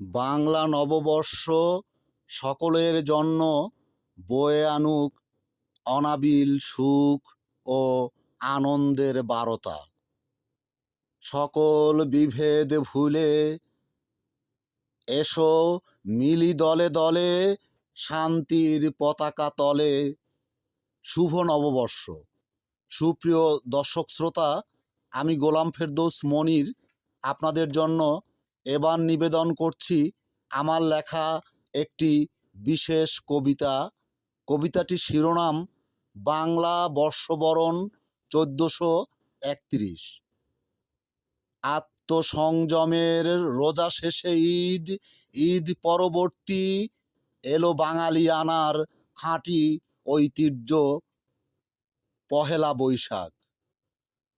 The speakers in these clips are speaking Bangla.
বাংলা নববর্ষ সকলের জন্য বয়ে আনুক অনাবিল সুখ ও আনন্দের বারতা। সকল বিভেদ ভুলে এসো মিলি দলে দলে শান্তির পতাকা তলে। শুভ নববর্ষ। সুপ্রিয় দর্শক শ্রোতা, আমি গোলাম ফেরদৌস মনির। আপনাদের জন্য এবার নিবেদন করছি আমার লেখা একটি বিশেষ কবিতা। কবিতাটির শিরোনাম বাংলা বর্ষবরণ চোদ্দোশো একত্রিশ। আত্মসংযমের রোজা শেষে ঈদ ঈদ পরবর্তী, এলো বাঙালিয়ানার খাঁটি ঐতিহ্য, পহেলা বৈশাখ।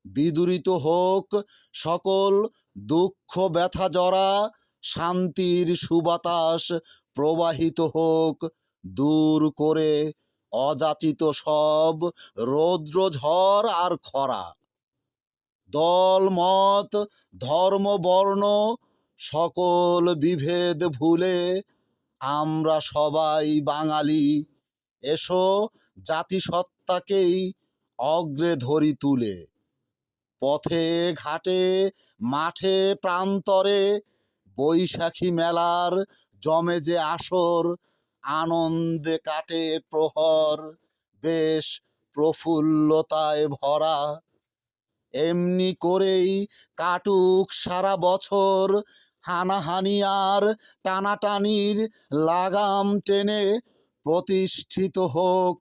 বিদূরিত হোক সকল দুঃখ ব্যথা জরা, শান্তির সুবাতাস প্রবাহিত হোক। দূর করে অযাচিত সব রৌদ্র ঝড় আর খরা। দল, মত, ধর্ম, বর্ণ সকল বিভেদ ভুলে আমরা সবাই বাঙালি। এসো জাতিসত্তাকেই অগ্রে ধরি তুলে। পথে, ঘাটে, মাঠে, প্রান্তরে, বৈশাখী মেলার জমে যে আসর, আনন্দে কাটে প্রহর, বেশ প্রফুল্লতায় ভরা। এমনি করেই কাটুক সারা বছর, হানাহানি আর টানাটানির লাগাম টেনে প্রতিষ্ঠিত হোক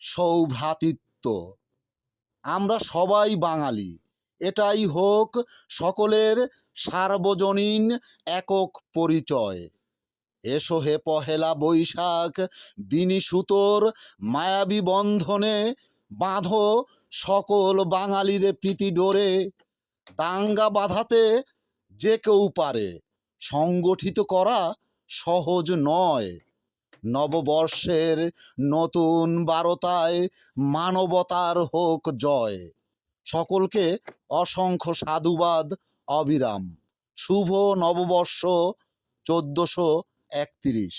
সৌভ্রাতৃত্ব। আমরা সবাই বাঙালি। এটাই হোক সকলের সার্বজনীন একক পরিচয়। এসো হে পহেলা বৈশাখ বিনি সুতোর মায়াবী বন্ধনে বাঁধো সকল বাঙালির প্রীতি ডোরে। দাঙ্গা বাঁধাতে যে কেউ পারে, সংগঠিত করা সহজ নয়। নববর্ষের নতুন বারতায় মানবতার হোক জয়। সকলকে অসংখ্য সাধুবাদ অবিরাম। শুভ নববর্ষ চোদ্দোশো একত্রিশ।